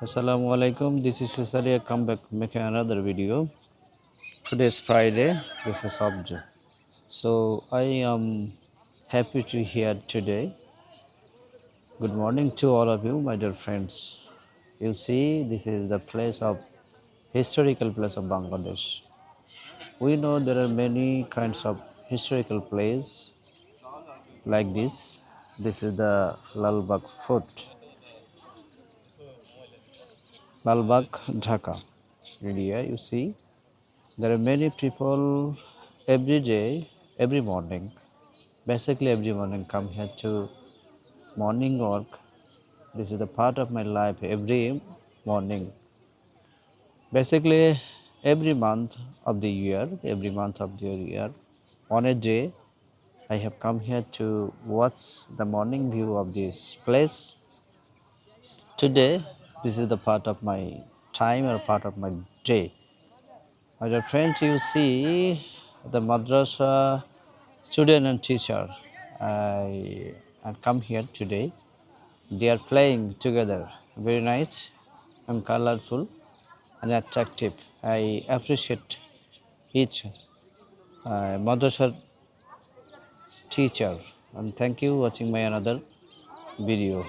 Assalamu alaikum. This is Cesaria. Come back, making another video. Today is Friday. This is subject. So I am happy to hear today. Good morning to all of you, my dear friends. You see, this is the place of historical place of Bangladesh. We know there are many kinds of historical place like this. This is the Lalbagh Fort. Lalbagh, Dhaka area. You see, there are many people every day, every morning. Basically, every morning come here to morning work. This is the part of my life every morning. Basically, every month of the year, every month of the year, on a day, I have come here to watch the morning view of this place. Today, this is the part of my time or part of my day. My dear friends, you see the madrasa student and teacher. I and come here today. They are playing together. Very nice and colorful and attractive. I appreciate each uh, madrasa teacher and thank you watching my another video.